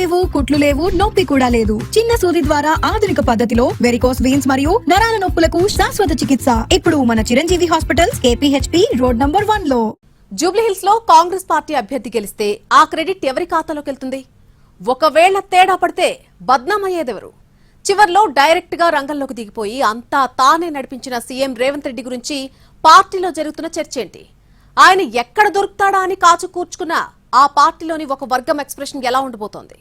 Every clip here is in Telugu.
లేవు కుట్లు లేవు నొప్పి కూడా లేదు. చిన్న సూది ద్వారా ఆధునిక పద్ధతిలో వెరికోస్ వీన్స్ మరియు నరాల నొప్పులకు శాశ్వత చికిత్స. ఇప్పుడు మన Chiranjeevi hospitals KPHB road number వన్లో. జూబ్లీహిల్స్లో కాంగ్రెస్ పార్టీ అభ్యర్థి గెలిస్తే ఆ క్రెడిట్ ఎవరి ఖాతాలోకి వెళ్తుంది ఒకవేళ తేడా పడితే బద్నామయ్యేదెవరు? చివర్లో డైరెక్ట్గా రంగంలోకి దిగిపోయి అంతా తానే నడిపించిన సీఎం రేవంత్ రెడ్డి గురించి పార్టీలో జరుగుతున్న చర్చ ఏంటి ఆయన ఎక్కడ దొరుకుతాడా అని కాచు కూర్చుకున్న ఆ పార్టీలోని ఒక వర్గం ఎక్స్ప్రెషన్ ఎలా ఉండబోతోంది?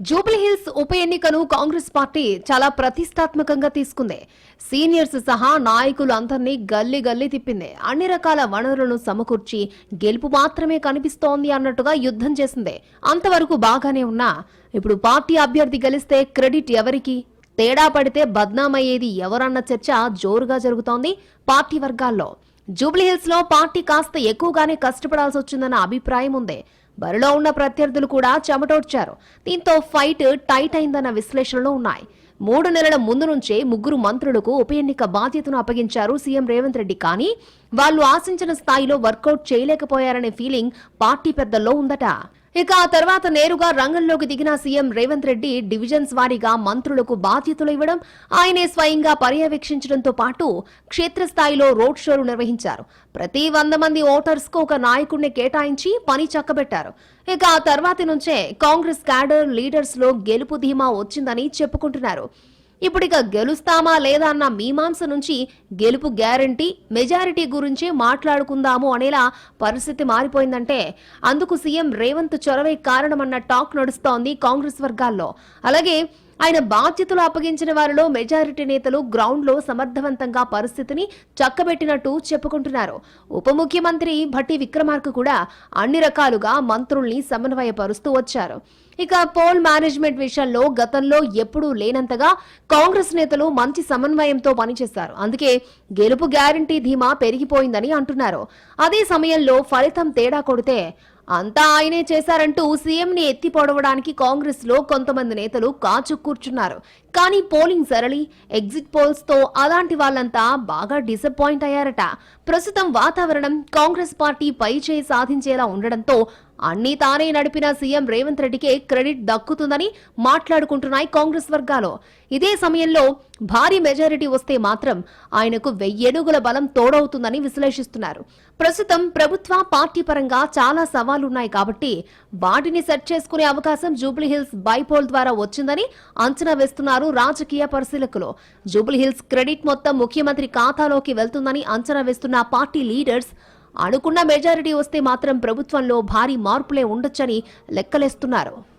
జూబ్లీహిల్స్ ఉప ఎన్నికను కాంగ్రెస్ పార్టీ చాలా ప్రతిష్టాత్మకంగా తీసుకుంది. సీనియర్స్ సహా నాయకులు అందరినీ గల్లీ గల్లీ తిప్పింది. అన్ని రకాల వనరులను సమకూర్చి గెలుపు మాత్రమే కనిపిస్తోంది అన్నట్టుగా యుద్ధం చేసింది. అంతవరకు బాగానే ఉన్నా. ఇప్పుడు పార్టీ అభ్యర్థి గెలిస్తే క్రెడిట్ ఎవరికి? తేడా పడితే బద్నామయ్యేది ఎవరన్న చర్చ జోరుగా జరుగుతోంది పార్టీ వర్గాల్లో. జూబ్లీహిల్స్లో పార్టీ కాస్త ఎక్కువగానే కష్టపడాల్సి వచ్చిందన్న అభిప్రాయం ఉంది. బరిలో ఉన్న ప్రత్యర్థులు కూడా చెమటోడ్చారు. దీంతో ఫైట్ టైట్ అయిందన్న విశ్లేషణలు ఉన్నాయి. మూడు నెలల ముందు నుంచే ముగ్గురు మంత్రులకు ఉప ఎన్నిక బాధ్యతను అప్పగించారు సీఎం రేవంత్ రెడ్డి. కానీ వాళ్ళు ఆశించిన స్థాయిలో వర్కౌట్ చేయలేకపోయారనే ఫీలింగ్ పార్టీ పెద్దల్లో ఉందట. ఇక ఆ తర్వాత నేరుగా రంగంలోకి దిగిన సీఎం రేవంత్ రెడ్డి డివిజన్స్ వారీగా మంత్రులకు బాధ్యతలు ఇవ్వడం ఆయనే స్వయంగా పర్యవేక్షించడంతో పాటు క్షేత్రస్థాయిలో రోడ్ షోలు నిర్వహించారు. ప్రతి వంద మంది ఓటర్స్కు ఒక నాయకుడిని కేటాయించి పని చక్కబెట్టారు. ఇక ఆ తర్వాతి నుంచే కాంగ్రెస్ క్యాడర్ లీడర్స్లో గెలుపు ధీమా వచ్చిందని చెప్పుకుంటున్నారు. ఇప్పుడు ఇక గెలుస్తామా లేదా అన్న మీమాంస నుంచి గెలుపు గ్యారంటీ మెజారిటీ గురించే మాట్లాడుకుందాము అనేలా పరిస్థితి మారిపోయిందంటే అందుకు సీఎం రేవంత్ చొరవే కారణమన్న టాక్ నడుస్తోంది కాంగ్రెస్ వర్గాల్లో. అలాగే ఆయన బాధ్యతలు అప్పగించిన వారిలో మెజారిటీ నేతలు గ్రౌండ్లో సమర్థవంతంగా పరిస్థితిని చక్కబెట్టినట్టు చెప్పుకుంటున్నారు. ఉప ముఖ్యమంత్రి భట్టి విక్రమార్క కూడా అన్ని రకాలుగా మంత్రుల్ని సమన్వయపరుస్తూ వచ్చారు. ఇక పోల్ మేనేజ్మెంట్ విషయంలో గతంలో ఎప్పుడూ లేనంతగా కాంగ్రెస్ నేతలు మంచి సమన్వయంతో పనిచేశారు. అందుకే గెలుపు గ్యారంటీ ధీమా పెరిగిపోయిందని అంటున్నారు. అదే సమయంలో ఫలితం తేడా కొడితే అంతా ఆయనే చేశారంటూ సీఎంని ఎత్తి పొడవడానికి కాంగ్రెస్లో కొంతమంది నేతలు కాచు కూర్చున్నారు. కానీ పోలింగ్ సరళి ఎగ్జిట్ పోల్స్తో అలాంటి వాళ్ళంతా బాగా డిసప్పాయింట్ అయ్యారట. ప్రస్తుతం వాతావరణం కాంగ్రెస్ పార్టీ పై చేయి సాధించేలా ఉండడంతో అన్నీ తానే నడిపిన సీఎం రేవంత్ రెడ్డికే క్రెడిట్ దక్కుతుందని మాట్లాడుకుంటున్నాయి కాంగ్రెస్ వర్గాలు. ఇదే సమయంలో భారీ మెజారిటీ వస్తే మాత్రం ఆయనకు వెయ్యేడుగుల బలం తోడవుతుందని విశ్లేషిస్తున్నారు. ప్రస్తుతం ప్రభుత్వ పార్టీ పరంగా చాలా సవాళ్ళున్నాయి కాబట్టి వాటిని సెట్ చేసుకునే అవకాశం జూబ్లీహిల్స్ బైపోల్ ద్వారా వచ్చిందని అంచనా వేస్తున్నారు రాజకీయ పరిశీలకులు. జూబ్లీహిల్స్ క్రెడిట్ మొత్తం ముఖ్యమంత్రి ఖాతాలోకి వెళ్తుందని అంచనా వేస్తున్న పార్టీ లీడర్స్ అనుకున్న మెజారిటీ వస్తే మాత్రం ప్రభుత్వంలో భారీ మార్పులే ఉండొచ్చని లెక్కలేస్తున్నారు.